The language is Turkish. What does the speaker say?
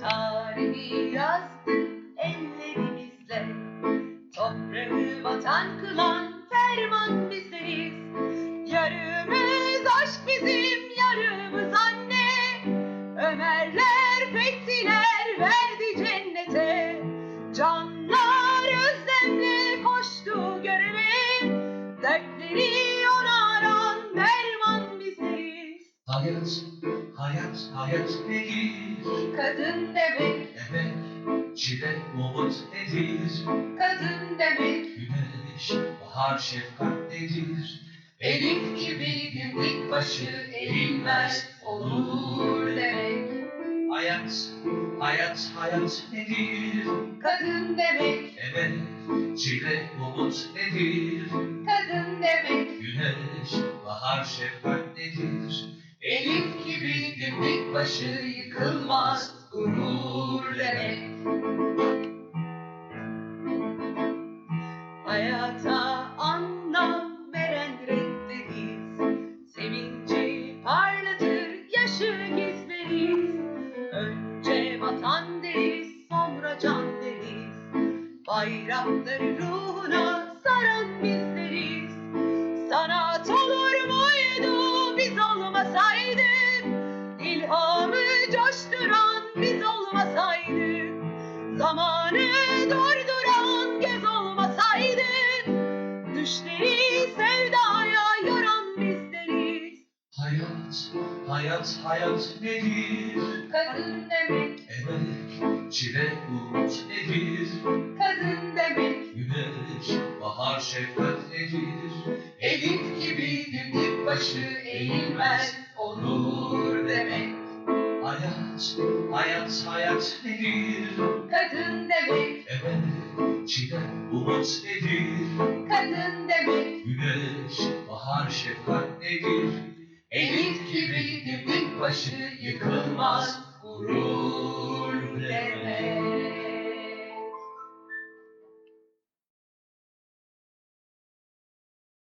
Tarihi yazdık ellerimizle. Toprağı vatan kılan ferman bizleriz. Yarımız aşk bizim yarımız anne. Ömerler fethiler verdi cennete. Canlar özlemle koştu göreve Dertleri Hayat, hayat, hayat nedir? Kadın demek, Emek, çile, umut nedir? kadın demek Güneş, bahar, şefkat nedir? Elif gibi dimdik başı eğilmez olur demek Hayat, hayat, hayat nedir? Kadın demek, Emek, çile, umut nedir? kadın demek Güneş, bahar, şefkat nedir? Başı yıkılmaz gurur demek. Hayata anlam veren renkleriz. Sevinci parlatır yaşı gizleriz. Önce vatan deriz sonra can deriz. Bayrakları ruhuna saran bizleriz Zamanı durduran göz olmasaydık Düşleri sevdaya yoran bizleriz Hayat, hayat, hayat nedir? Kadın demek, Emek, çile, umut nedir? kadın demek Güneş, bahar, şefkat nedir? Elif gibi dimdik başı eğilmez olur demek Hayat, hayat, hayat nedir? Kadın demek, Emek, çile, umut nedir? kadın demek Güneş, bahar, şefkat nedir? Elif gibi dimdik başı yıkılmaz gurur demek